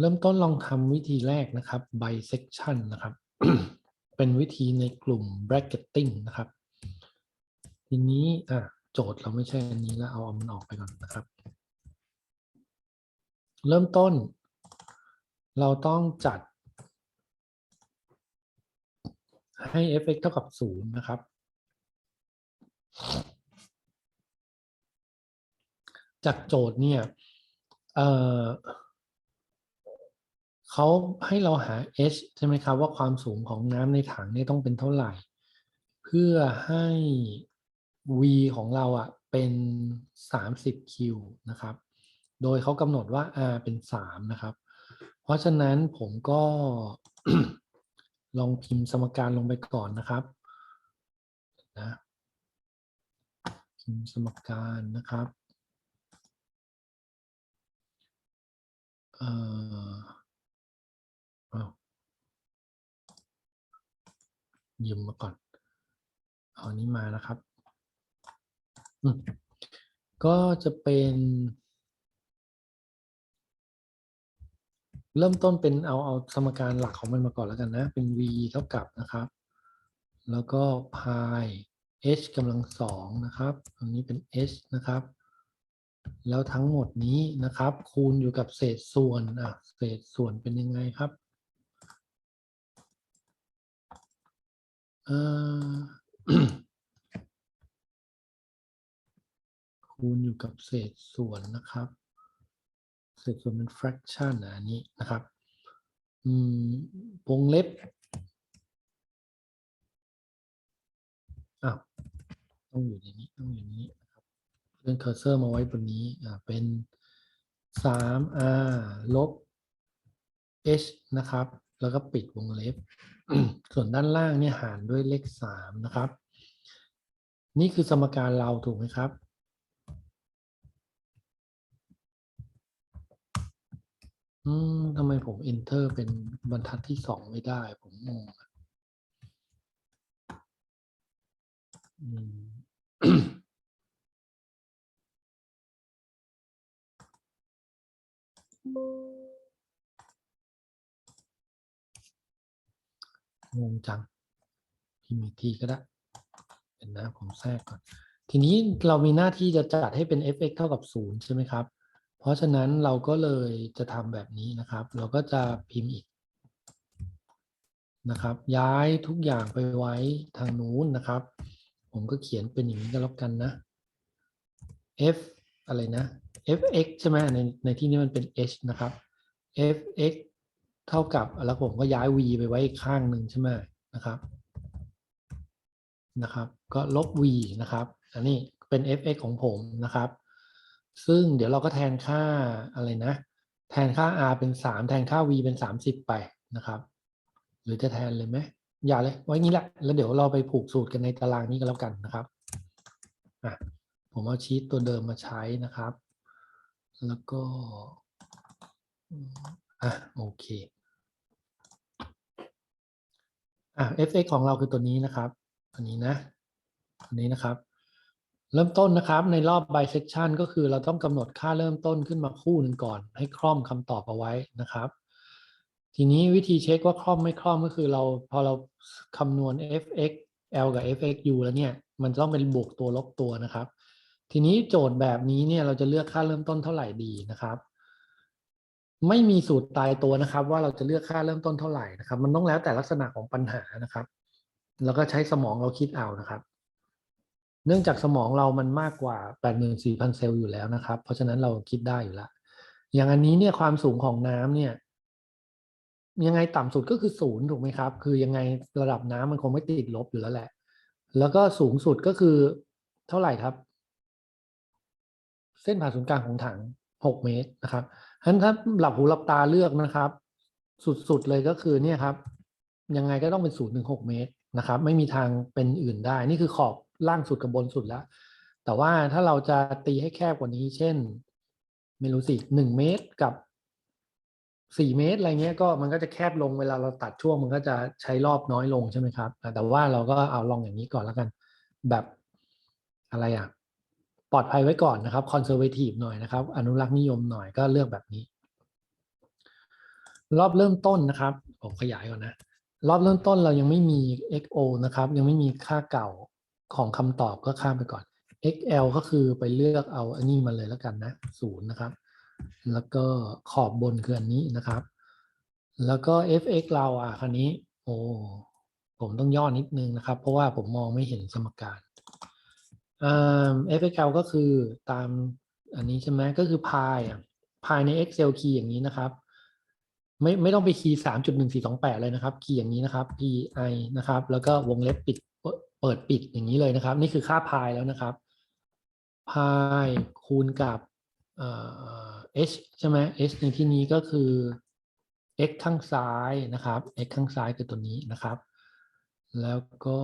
เริ่มต้นลองทำวิธีแรกนะครับ bisection นะครับ เป็นวิธีในกลุ่ม bracketing นะครับ ทีนี้อะโจทย์เราไม่ใช่อันนี้แล้วเอามันออกไปก่อนนะครับ เริ่มต้น เราต้องจัด ให้ fx เท่ากับศูนย์นะครับ จากโจทย์เนี่ย เอ่อ เขาให้เราหา h ใช่ไหมครับ ว่าความสูงของน้ำในถังเนี่ยต้องเป็นเท่าไหร่ เพื่อให้ v ของเราอะเป็น 30 q นะครับ โดยเขากำหนดว่า r เป็น 3 นะครับ เพราะฉะนั้นผมก็ลองพิมพ์สมการลงไปก่อนนะครับนะพิมพ์สมการนะครับเอ่อาว ยืมมาก่อน เอาอันนี้มานะครับ ก็จะเป็น เริ่มต้นเป็นเอาเอาสมการหลักของมันมาก่อนแล้วกันนะ เป็น v เท่ากับนะครับ แล้วก็ pi h กำลังสองนะครับอันนี้เป็น h นะครับ แล้วทั้งหมดนี้นะครับ คูณอยู่กับเศษส่วนอะเศษส่วนเป็นยังไงครับ คูณอยู่กับเศษส่วนนะครับ เศษส่วนเป็น fraction นะอันนี้นะครับ อืมวงเล็บอ้าวต้องอยู่ในนี้ต้องอยู่ในนี้นะครับเลื่อนเคอร์เซอร์มาไว้บนนี้อ่าเป็น 3r ลบ h นะครับ แล้วก็ปิดวงเล็บ ส่วนด้านล่างเนี่ยหารด้วยเลข3นะครับ นี่คือสมการเราถูกไหมครับ อืมทำไมผม enter เป็นบรรทัดที่สองไม่ได้ ผมงงอะอื งงจังพิมพ์อีกทีก็ได้เห็นนะผมแทรกก่อน ทีนี้เรามีหน้าที่จะจัดให้เป็น fx เท่ากับศูนย์ใช่ไหมครับ เพราะฉะนั้นเราก็เลยจะทำแบบนี้นะครับ เราก็จะพิมพ์อีกนะครับ ย้ายทุกอย่างไปไว้ทางนู้นนะครับ ผมก็เขียนเป็นอย่างนี้ก็แล้วกันนะ f อะไรนะ fx ใช่ไหมในในที่นี้มันเป็น h นะครับ fx เท่ากับแล้วผมก็ย้าย v ไปไว้อีกข้างหนึ่งใช่ไหมนะครับนะครับ ก็ลบ v นะครับ อันนี้เป็น fx ของผมนะครับ ซึ่งเดี๋ยวเราก็แทนค่าอะไรนะ แทนค่า r เป็น 3 แทนค่า v เป็น 30 ไปนะครับ หรือจะแทนเลยไหมอย่าเลย ไว้งี้แหละ แล้วเดี๋ยวเราไปผูกสูตรกันในตารางนี้ก็แล้วกันนะครับอะผมเอาชีตตัวเดิมมาใช้นะครับ แล้วก็อะโอเค อะ fx ของเราคือตัวนี้นะครับตัวนี้นะตัวนี้นะครับ เริ่มต้นนะครับในรอบ bisection ก็คือเราต้องกำหนดค่าเริ่มต้นขึ้นมาคู่หนึ่งก่อน ให้คล่อมคำตอบเอาไว้นะครับ ทีนี้วิธีเช็คว่าคล่อมไม่คล่อมก็คือเราพอเราคำนวณ fx l กับ fx u แล้วเนี่ย มันต้องเป็นบวกตัวลบตัวนะครับ ทีนี้โจทย์แบบนี้เนี่ยเราจะเลือกค่าเริ่มต้นเท่าไหร่ดีนะครับ ไม่มีสูตรตายตัวนะครับ ว่าเราจะเลือกค่าเริ่มต้นเท่าไหร่นะครับ มันต้องแล้วแต่ลักษณะของปัญหานะครับ แล้วก็ใช้สมองเราคิดเอานะครับ เนื่องจากสมองเรามันมากกว่า 84,000 เซลล์อยู่แล้วนะครับ เพราะฉะนั้นเราคิดได้อยู่แล้วอย่างอันนี้เนี่ยความสูงของน้ำเนี่ย ยังไงต่ำสุดก็คือศูนย์ถูกไหมครับ คือยังไงระดับน้ำมันคงไม่ติดลบอยู่แล้วแหละ แล้วก็สูงสุดก็คือเท่าไหร่ครับ เส้นผ่าศูนย์กลางของถัง6เมตรนะครับ ฉะนั้นถ้าหลับหูหลับตาเลือกนะครับ สุดๆเลยก็คือเนี่ยครับ ยังไงก็ต้องเป็น0ถึง6เมตรนะครับ ไม่มีทางเป็นอื่นได้ นี่คือขอบล่างสุดกับบนสุดแล้ว แต่ว่าถ้าเราจะตีให้แคบกว่านี้ เช่น ไม่รู้สิหนึ่งเมตรกับสี่เมตรอะไรเงี้ยก็มันก็จะแคบลงเวลาเราตัดช่วงมันก็จะใช้รอบน้อยลงใช่ไหมครับ แต่ว่าเราก็เอาลองอย่างนี้ก่อนแล้วกัน แบบอะไรอะ ปลอดภัยไว้ก่อนนะครับคอนเซอร์เวทีฟหน่อยนะครับ อนุรักษ์นิยมหน่อยก็เลือกแบบนี้ รอบเริ่มต้นนะครับ ผมขยายก่อนนะ รอบเริ่มต้นเรายังไม่มี xo นะครับ ยังไม่มีค่าเก่าของคำตอบก็ข้ามไปก่อน xl ก็คือไปเลือกเอาอันนี้มาเลยแล้วกันนะศูนย์นะครับ แล้วก็ขอบบนคืออันนี้นะครับ แล้วก็ fx เราอะคันนี้ โอ้ผมต้องย่อนิดนึงนะครับ เพราะว่าผมมองไม่เห็นสมการ เอ่า fxl ก็คือตามอันนี้ใช่ไหมก็คือ pi อะ pi ใน excel key อย่างนี้นะครับ ไม่ไม่ต้องไปคีย์สามจุดหนึ่งสี่สองแปดเลยนะครับ คีย์อย่างนี้นะครับ pi นะครับ แล้วก็วงเล็บปิดเปิดปิดอย่างนี้เลยนะครับ นี่คือค่า pi แล้วนะครับ pi คูณกับเอ่อ h ใช่ไหม h ในที่นี้ก็คือ x ข้างซ้ายนะครับ x ข้างซ้ายคือตัวนี้นะครับ แล้วก็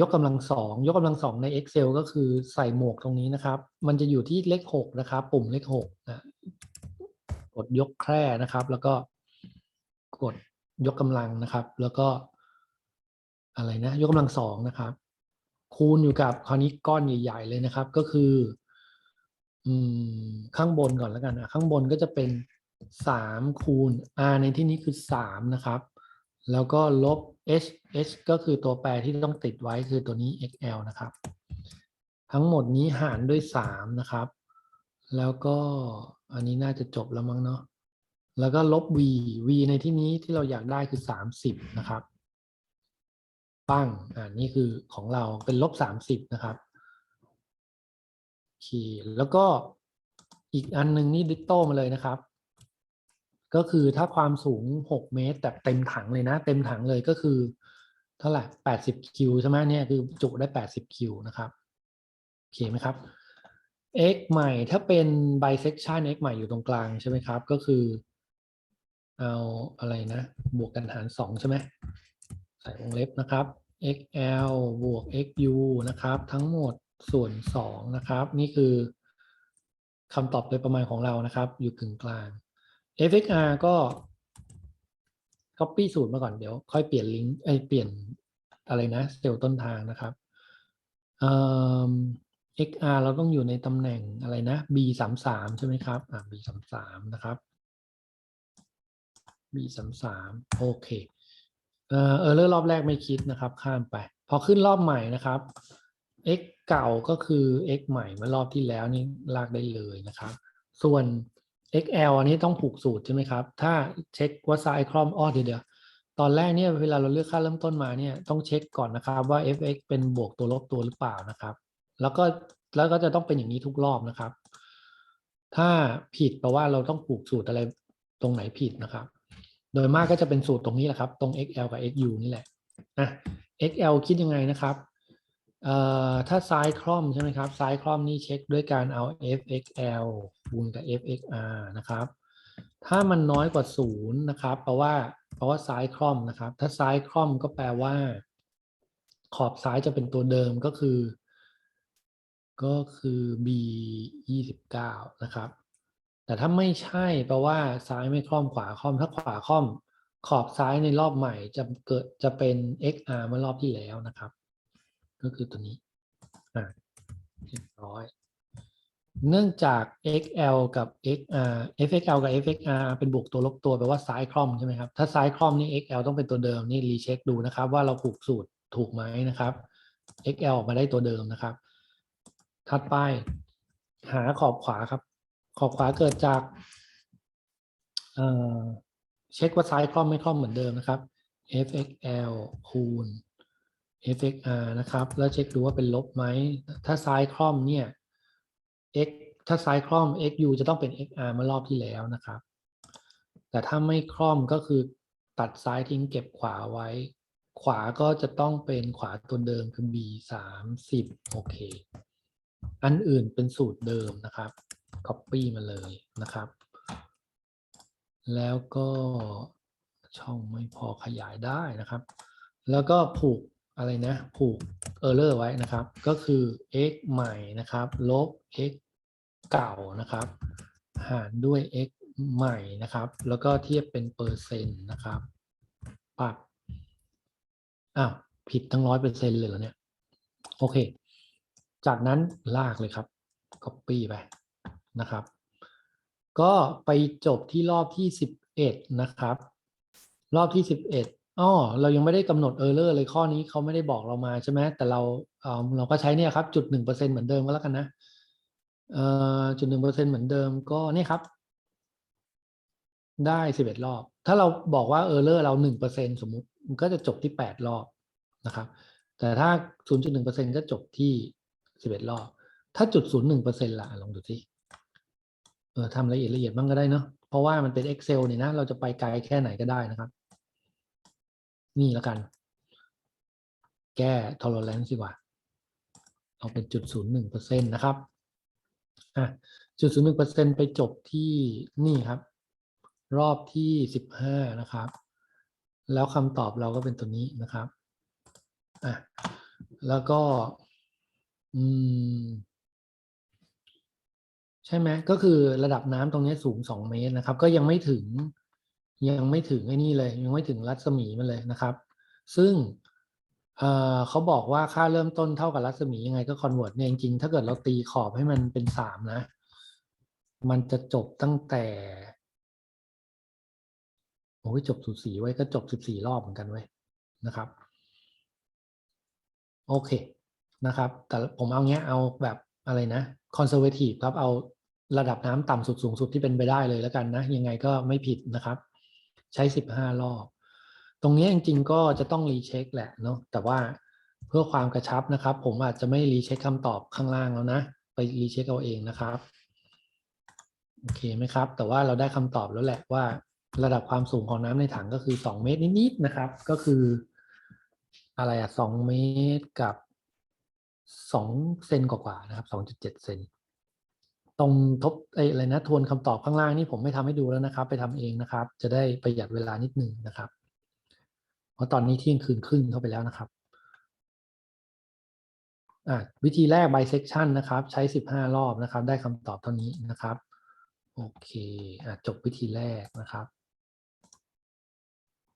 ยกกำลังสองยกกำลังสองใน Excel ก็คือใส่หมวกตรงนี้นะครับ มันจะอยู่ที่เลขหกนะครับ ปุ่มเลขหกนะกดยกแคร่นะครับ แล้วก็กดยกกำลังนะครับ แล้วก็ อะไรนะ ยกกำลังสองนะครับ คูณอยู่กับคราวนี้ก้อนใหญ่ ๆ เลยนะครับ ก็คืออข้างบนก่อนแล้วกันอะข้างบนก็จะเป็นสามคูณ r ในที่นี้คือสามนะครับ แล้วก็ลบ h h ก็คือตัวแปรที่ต้องติดไว้คือตัวนี้ xl นะครับ ทั้งหมดนี้หารด้วยสามนะครับ แล้วก็อันนี้น่าจะจบแล้วมั้งเนาะแล้วก็ลบ v v ในที่นี้ที่เราอยากได้คือสามสิบนะครับปั้งอ่านี่คือของเราเป็นลบสามสิบนะครับโอเคแล้วก็อีกอันหนึ่งนี่ดิจิตอลมาเลยนะครับ ก็คือถ้าความสูง 6 เมตร แต่เต็มถังเลยนะ เต็มถังเลยก็คือ เท่าไหร่ 80 คิวใช่ไหมเนี่ยคือจุได้ 80 คิวนะครับโอเคไหมครับ x ใหม่ถ้าเป็น bisection x ใหม่อยู่ตรงกลางใช่ไหมครับ ก็คือ เอาอะไรนะ บวกกันหาร2ใช่ไหมใส่วงเล็บนะครับ xl บวก xu นะครับ ทั้งหมดส่วน 2 นะครับ นี่คือคำตอบโดยประมาณของเรานะครับ อยู่กึ่งกลาง fxr ก็ copy สูตรมาก่อนเดี๋ยว ค่อยเปลี่ยนลิงก์ไอเปลี่ยนอะไรนะเซลล์ต้นทางนะครับเอ่อ xr เราต้องอยู่ในตำแหน่งอะไรนะ b สามสามใช่ไหมครับอ่า b สามสามนะครับ b สามสามโอเคเอ่อเออเลอร์รอบแรกไม่คิดนะครับ ข้ามไป พอขึ้นรอบใหม่นะครับ x เก่าก็คือ x ใหม่เมื่อรอบที่แล้วนี่ลากได้เลยนะครับ ส่วน XL อันนี้ต้องผูกสูตรใช่ไหมครับ ถ้าเช็คว่าซ้ายคล่อมอ้อเดี๋ยวเดี๋ยวตอนแรกเนี่ยเวลาเราเลือกค่าเริ่มต้นมาเนี่ยต้องเช็คก่อนนะครับว่า fx เป็นบวกตัวลบตัวหรือเปล่านะครับ แล้วก็แล้วก็จะต้องเป็นอย่างนี้ทุกรอบนะครับ ถ้าผิดแปลว่าเราต้องผูกสูตรอะไรตรงไหนผิดนะครับ โดยมากก็จะเป็นสูตรตรงนี้แหละครับ ตรง xl กับ xu นี่แหละอะ xl คิดยังไงนะครับ เอ่อถ้าซ้ายคล่อมใช่ไหมครับ ซ้ายคล่อมนี่เช็คด้วยการเอา fxl คูณกับ fxr นะครับ ถ้ามันน้อยกว่าศูนย์นะครับแปลว่าแปลว่าซ้ายคล่อมนะครับ ถ้าซ้ายคล่อมก็แปลว่า ขอบซ้ายจะเป็นตัวเดิมก็คือ ก็คือ b ยี่สิบเก้านะครับ แต่ถ้าไม่ใช่แปลว่าซ้ายไม่คล่อมขวาคล่อม ถ้าขวาคล่อม ขอบซ้ายในรอบใหม่จะเกิดจะเป็น xr เมื่อรอบที่แล้วนะครับ ก็คือตัวนี้อ่าเรียบร้อย เนื่องจาก xl กับ xr fxl กับ fxr เป็นบวกตัวลบตัวแปลว่าซ้ายคล่อมใช่ไหมครับ ถ้าซ้ายคล่อมนี่ xl ต้องเป็นตัวเดิมนี่รีเช็คดูนะครับ ว่าเราผูกสูตรถูกไหมนะครับ xl ออกมาได้ตัวเดิมนะครับ ถัดไป หาขอบขวาครับ ขอบขวาเกิดจากเอ่อเช็คว่าซ้ายคล่อมไม่คล่อมเหมือนเดิมนะครับ fxl คูณ fxr นะครับ แล้วเช็คดูว่าเป็นลบไหม ถ้าซ้ายคล่อมเนี่ย x ถ้าซ้ายคล่อม xu จะต้องเป็น xr เมื่อรอบที่แล้วนะครับ แต่ถ้าไม่คล่อมก็คือตัดซ้ายทิ้งเก็บขวาไว้ ขวาก็จะต้องเป็นขวาตัวเดิมคือ b สามสิบโอเค อันอื่นเป็นสูตรเดิมนะครับ copy มาเลยนะครับ แล้วก็ช่องไม่พอขยายได้นะครับ แล้วก็ผูก อะไรนะผูก error ไว้นะครับ ก็คือ x ใหม่นะครับ ลบ x เก่านะครับ หารด้วย x ใหม่นะครับ แล้วก็เทียบเป็นเปอร์เซ็นต์นะครับปรับอ้าวผิดทั้งร้อยเปอร์เซ็นต์เลยเหรอเนี่ย โอเค จากนั้นลากเลยครับ copy ไปนะครับ ก็ไปจบที่รอบที่11นะครับ รอบที่สิบเอ็ด อ๋อเรายังไม่ได้กำหนดเออร์เลอร์เลย ข้อนี้เขาไม่ได้บอกเรามาใช่ไหม แต่เรา เออเราก็ใช้เนี่ยครับจุดหนึ่งเปอร์เซ็นเหมือนเดิมก็แล้วกันนะ เอ่อจุดหนึ่งเปอร์เซ็นเหมือนเดิมก็เนี่ยครับ ได้สิบเอ็ดรอบ ถ้าเราบอกว่าเออร์เลอร์เราหนึ่งเปอร์เซ็นสมมุติ มันก็จะจบที่แปดรอบนะครับ แต่ถ้าศูนย์จุดหนึ่งเปอร์เซ็นก็จบที่สิบเอ็ดรอบ ถ้าจุดศูนย์หนึ่งเปอร์เซ็นละลองดูสิเออทำละเอียดละเอียดบ้างก็ได้เนาะ เพราะว่ามันเป็น Excel เนี่ยนะ เราจะไปไกลแค่ไหนก็ได้นะครับ นี่แล้วกัน แก้ tolerance ดีกว่า เอาเป็นจุดศูนย์หนึ่งเปอร์เซ็นต์นะครับอะจุดศูนย์หนึ่งเปอร์เซ็นไปจบที่นี่ครับ รอบที่สิบห้านะครับ แล้วคำตอบเราก็เป็นตัวนี้นะครับอะแล้วก็ อืมใช่ไหมก็คือระดับน้ำตรงนี้สูงสองเมตรนะครับ ก็ยังไม่ถึง ยังไม่ถึงไอ้นี่เลย ยังไม่ถึงรัศมีมันเลยนะครับ ซึ่งเเขาบอกว่าค่าเริ่มต้นเท่ากับรัศมียังไงก็คอนเวิร์ตเนี่ยจริงๆถ้าเกิดเราตีขอบให้มันเป็นสามนะ มันจะจบตั้งแต่โอ้ยจบสูสีไว้ก็จบสิบสี่รอบเหมือนกันไว้นะครับ โอเคนะครับ แต่ผมเอาเงี้ยเอาแบบอะไรนะคอนเซอร์เวทีฟครับเอาระดับน้ำต่ำสุดสูงสุดที่เป็นไปได้เลยแล้วกันนะ ยังไงก็ไม่ผิดนะครับ ใช้สิบห้ารอบ ตรงนี้จริงๆก็จะต้องรีเช็คแหละเนาะแต่ว่าเพื่อความกระชับนะครับ ผมอาจจะไม่รีเช็คคำตอบข้างล่างแล้วนะ ไปรีเช็คเอาเองนะครับโอเคไหมครับ แต่ว่าเราได้คำตอบแล้วแหละว่า ระดับความสูงของน้ำในถังก็คือสองเมตรนิดๆนะครับ ก็คือ อะไรอะสองเมตรกับสองเซนกว่าๆนะครับสองจุดเจ็ดเซน ตรงทบไอ้อะไรนะทวนคำตอบข้างล่างนี่ผมไม่ทำให้ดูแล้วนะครับ ไปทำเองนะครับ จะได้ประหยัดเวลานิดนึงนะครับ เพราะตอนนี้เที่ยงคืนครึ่งเข้าไปแล้วนะครับวิธีแรก bisection นะครับ ใช้สิบห้ารอบนะครับ ได้คำตอบเท่านี้นะครับ โอเคอจบวิธีแรกนะครับ